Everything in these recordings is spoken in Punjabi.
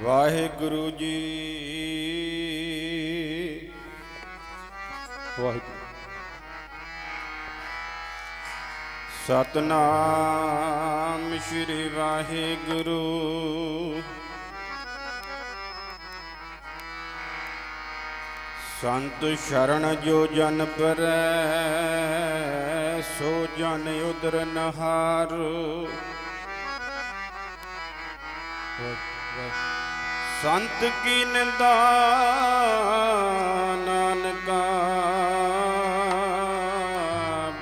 ਵਾਹਿਗੁਰੂ ਜੀ। ਵਾਹਿਗੁਰੂ। ਸਤਨਾਮ ਸ਼੍ਰੀ ਵਾਹਿਗੁਰੂ। ਸੰਤ ਸ਼ਰਨ ਜੋ ਜਨ ਪਰੈ, ਸੋ ਜਨ ਉਦਰ ਨਹਾਰ। ਸੰਤ ਕੀ ਨਿੰਦਾ, ਨਾਨਕਾ।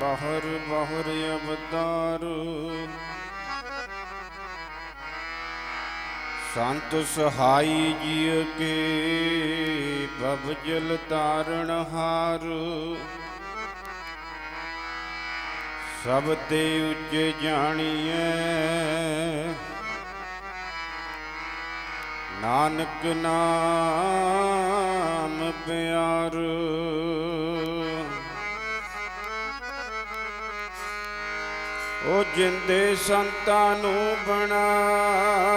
ਬਾਹਰ ਬਾਹਰ ਅਵਤਾਰ। ਸੰਤ ਸਹਾਈ ਜੀਅ ਕੇ ਬਬ ਜਲ ਤਾਰਨ ਹਾਰ। ਸਭ ਤੇ ਉੱਚੇ ਜਾਣੀਐ ਨਾਨਕ ਨਾਮ ਪਿਆਰ। ਉਹ ਜਿੰਦੇ ਸੰਤਾਂ ਨੂੰ ਬਣਾ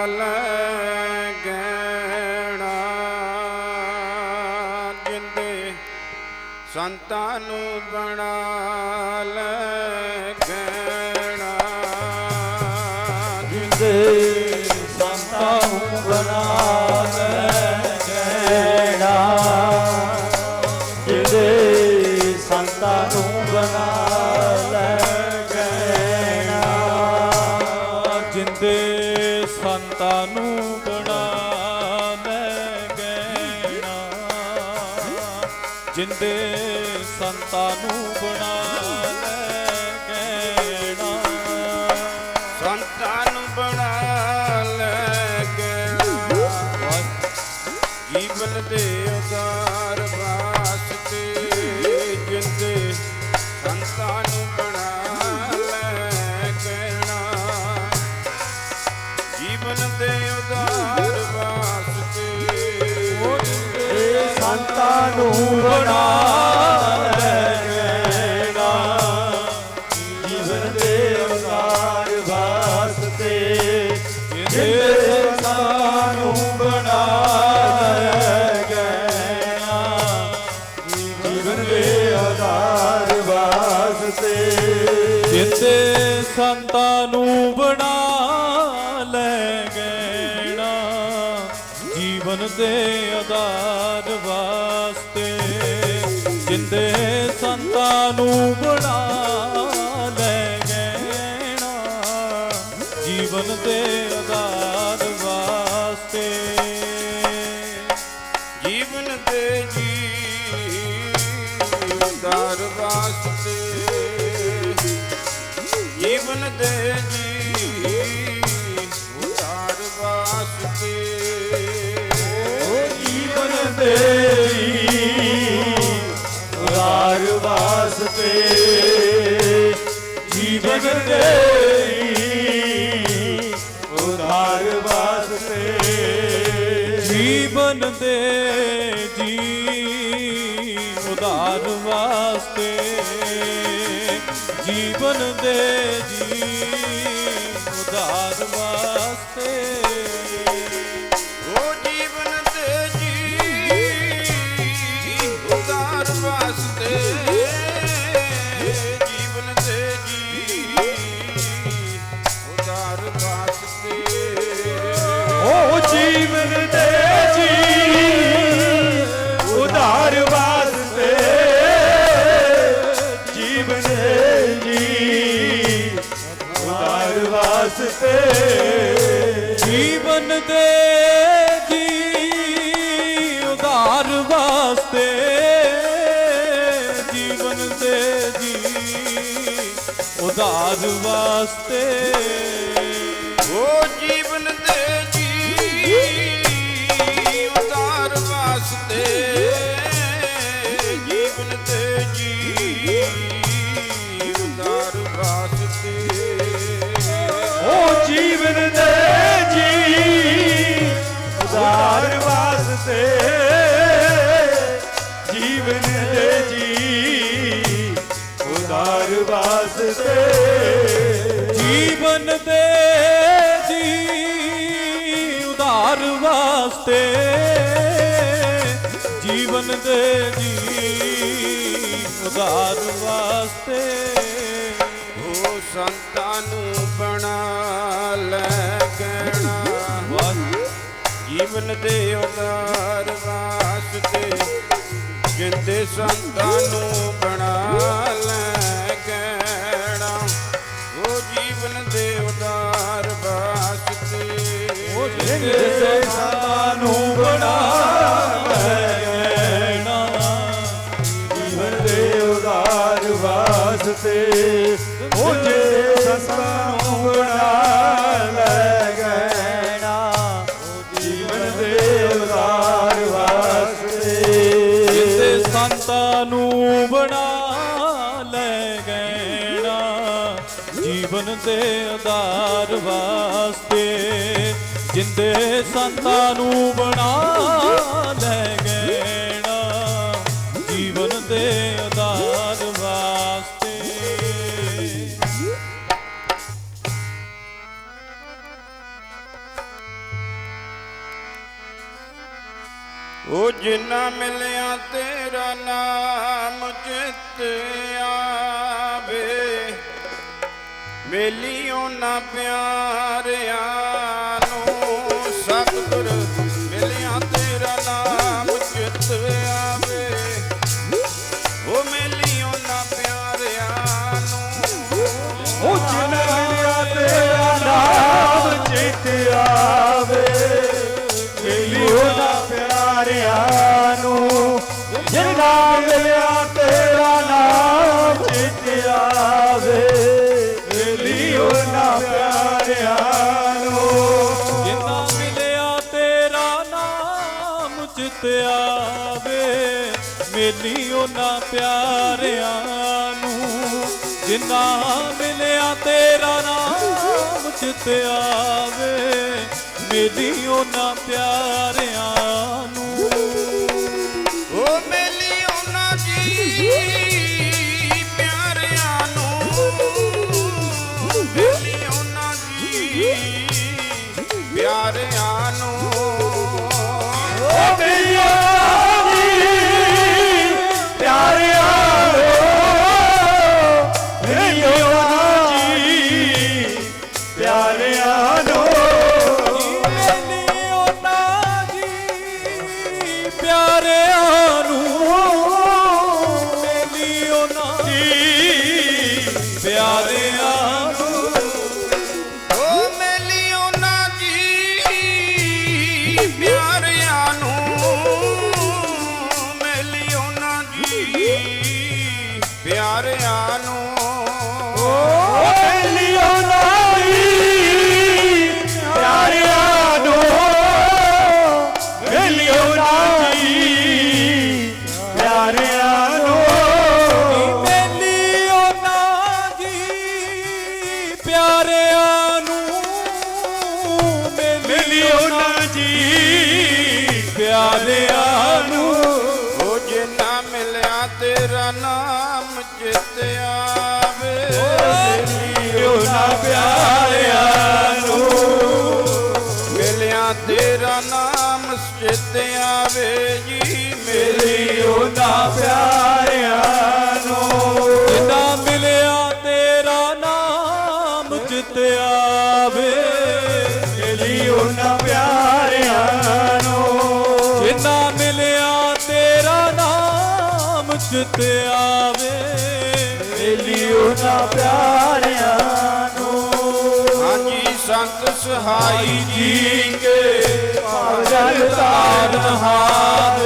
ਲੈ ਗੈਣਾ ਜਿੰਦੇ ਸੰਤਾਂ ਨੂੰ ਬਣਾ ਲੈ ਗੈਣਾ ਜਿੰਦੇ ਸੰਤਾਂ ਨੂੰ ਬਣਾ ਲੈ ਗੈਣਾ ਜਿੰਦੇ ਸੰਤਾਂ ਨੂੰ ਬਣਾ ਲੈ ਗੈਣਾ ਸੰਤਾਂ ਨੂੰ ਬਣਾ ਲੈ ਗੈਣਾ ਜੀਵਨ ਦੇ ਉਦਾਰ ਵਾਸਤੇ ਜਿੰਦੇ ਸੰਤਾਂ ਸੰਤਾਂ ਨੂੰ ਬਣਾ ਲੈ ਗੈਣਾ ਜੀਵਨ ਦੇ ਅਵਤਾਰ ਵਾਸਤੇ ਜਿੱਤੇ ਸੰਤਾਂ ਨੂੰ ਬਣਾ ਲੈ ਗੈਣਾ ਜੀਵਨ ਦੇ ਆਧਾਰ ਵਾ ਬਣਾ ਲੈ ਗੈਣਾ ਜੀਵਨ ਦੇ ਆਧਾਰ ਵਾਸਤੇ। ਜੀਵਨ ਦੇ ਜੀ ਉਦਾਰ ਵਾਸਤੇ। ਜੀਵਨ ਦੇ ਜੀ ਉਦਾਰ ਵਾਸਤੇ। ਵਾਸਤੇ ਜੀਵਨ ਦੇ ਉਦਾਰ ਵਾਸਤੇ ਜੀਵਨ ਦੇ ਜੀ ਉਦਾਰ ਵਾਸਤੇ। ਜੀਵਨ ਦੇ ਜੀ ਉਦਾਰ ਵਾਸਤੇ। ਜੀ ਉਧਾਰ ਵਾਸਤੇ ਜੀਵਨ ਦੇ ਜੀ ਉਧਾਰ ਵਾਸਤੇ ਜੀਵਨ ਦੇ ਜੀ ਉਧਾਰ ਵਾਸਤੇ ਜੀਵਨ ਦੇ ਜੀ ਉਦਾਰ ਵਾਸਤੇ। ਉਹ ਸੰਤਾਂ ਨੂੰ ਬਣਾ ਲੈ ਕਹਿਣਾ ਜੀਵਨ ਦੇ ਉਦਾਰ ਵਾਸਤੇ ਜਿੰਦੇ ਸੰਤਾਂ ਨੂੰ ਬਣਾ ਲੈ ਕਹਿਣਾ ਉਹ ਜੀਵਨ ਦੇ ਉਦਾਰ ਵਾਸਤੇ ਜਿੰਦੇ ਸਾਨੂੰ ਬਣਾ ਦੇ ਉਦਾਰ ਵਾਸਤੇ ਜਿੰਦੇ ਸੰਤਾਂ ਨੂੰ ਬਣਾ ਲੈ ਗੈਣਾ ਜੀਵਨ ਦੇ ਆਧਾਰ ਵਾਸਤੇ ਜਿੰਦੇ ਸੰਤਾਂ ਨੂੰ ਬਣਾ ਲੈ ਉਹ ਜਿੰਨਾ ਮਿਲਿਆ ਤੇਰਾ ਨਾਮ ਚਿੱਤ ਆਵੇ। ਮੇਲੀਓ ਨਾ ਪਿਆਰਿਆ। ਮਿਲਿਆ ਤੇਰਾ ਨਾਮ ਚਿਤ ਵੇ ਮੇਲੀ ਨਾ ਪਿਆਰਿਆ ਨੂੰ। ਜਿੰਨਾ ਮਿਲਿਆ ਤੇਰਾ ਨਾਮ ਚਿਤ ਵੇ ਮੇਲੀ ਨਾ ਪਿਆਰਿਆਂ ਨੂੰ। ਜਿੰਨਾ ਮਿਲਿਆ ਤੇਰਾ ਨਾਮ ਚਿਤ ਵੇ ਮੇਲੀ ਨਾ ਪਿਆਰਿਆਂ ਨੂੰ। ਜੀ ਆਵੇ ਜੀ ਮੇਰੀ ਉਹਨਾਂ ਪਿਆਰਿਆਂ ਨੂੰ। ਜਿੰਨਾ ਮਿਲਿਆ ਤੇਰਾ ਨਾਮ ਚਿਤ ਆਵੇ। ਮੇਰੀ ਉਹਨਾਂ ਪਿਆਰਿਆਂ ਨੂੰ। ਜਿੰਨਾ ਮਿਲਿਆ ਤੇਰਾ ਨਾਮ ਚਿਤ ਆਵੇ। ਮੇਰੀ ਉਹਨਾਂ ਪਿਆਰਿਆਂ ਨੂੰ। ਹਾਂਜੀ ਸੰਤ ਸਹਾਈ ਜੀ ਕੇ ਤਾਰਨ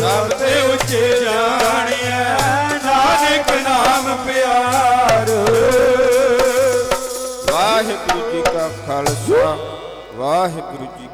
ਸਭ ਤੇ ਉੱਚੇ ਜਾਣਿਆ ਨਾਨਕ ਨਾਮ ਪਿਆਰ। ਵਾਹਿਗੁਰੂ ਜੀ ਕਾ ਖਾਲਸਾ ਵਾਹਿਗੁਰੂ ਜੀ